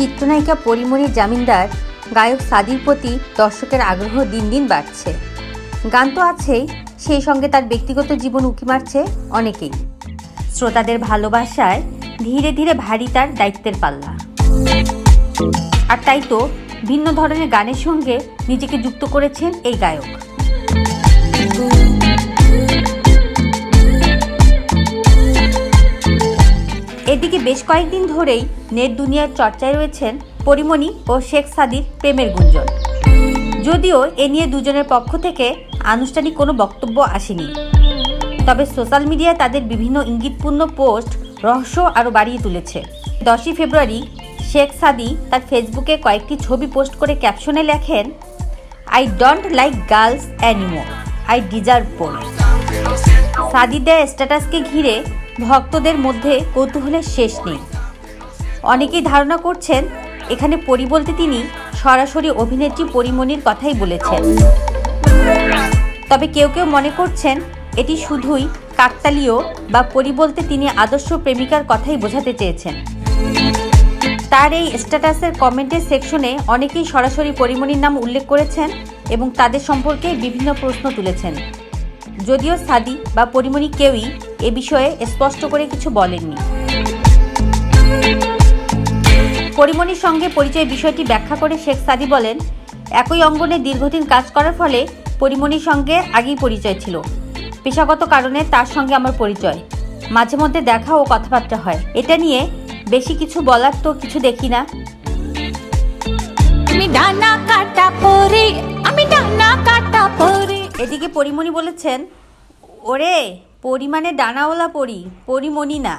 চিত্রনায়িকা পরিমণির জামিনদার, গায়ক সাদির প্রতি দর্শকের আগ্রহ দিন দিন বাড়ছে। গান তো আছেই, সেই সঙ্গে তার ব্যক্তিগত জীবন উঁকি মারছে অনেকেই। শ্রোতাদের ভালোবাসায় ধীরে ধীরে ভারী তার দায়িত্বের পাল্লা। আর তাই তো ভিন্ন ধরনের গানের সঙ্গে নিজেকে যুক্ত করেছেন এই গায়ক। এদিকে বেশ কয়েকদিন ধরেই নেট দুনিয়ার চর্চায় রয়েছেন পরিমণি ও শেখ সাদির প্রেমের গুঞ্জন। যদিও এ নিয়ে দুজনের পক্ষ থেকে আনুষ্ঠানিক কোনো বক্তব্য আসেনি। তবে সোশ্যাল মিডিয়ায় তাদের বিভিন্ন ইঙ্গিতপূর্ণ পোস্ট রহস্য আরও বাড়িয়ে তুলেছে। দশই ফেব্রুয়ারি শেখ সাদি তার ফেসবুকে কয়েকটি ছবি পোস্ট করে ক্যাপশনে লেখেন, আই ডোন্ট লাইক গার্লস অ্যানিমো, আই ডিজার্ভ বোন। সাদি দেয় স্ট্যাটাসকে ঘিরে ভক্তদের মধ্যে কৌতূহলের শেষ নেই। অনেকেই ধারণা করছেন, এখানে পরি বলতে তিনি সরাসরি অভিনেত্রী পরিমণির কথাই বলেছেন। তবে কেউ কেউ মনে করছেন, এটি শুধুই কাকতালীয় বা পরি বলতে তিনি আদর্শ প্রেমিকার কথাই বোঝাতে চেয়েছেন। তার এই স্ট্যাটাসের কমেন্টের সেকশনে অনেকেই সরাসরি পরিমণির নাম উল্লেখ করেছেন এবং তাদের সম্পর্কে বিভিন্ন প্রশ্ন তুলেছেন। যদিও সাদি বা পরিমণি কেউই এ বিষয়ে স্পষ্ট করে কিছু বলেননি। পরিমণির সঙ্গে পরিচয় বিষয়টি ব্যাখ্যা করে শেখ সাদি বলেন একই অঙ্গনে দীর্ঘদিন কাজ করার ফলে পরিমণির সঙ্গে আগেই পরিচয় ছিল। পেশাগত কারণে তার সঙ্গে আমার পরিচয়। মাঝে মধ্যে দেখা ও কথাবার্তা হয়। এটা নিয়ে বেশি কিছু বলার তো কিছু দেখি না। এদিকে পরিমণি বলেছেন ওরে পরিমাণে ডানাওয়ালা পরি পরিমণি না।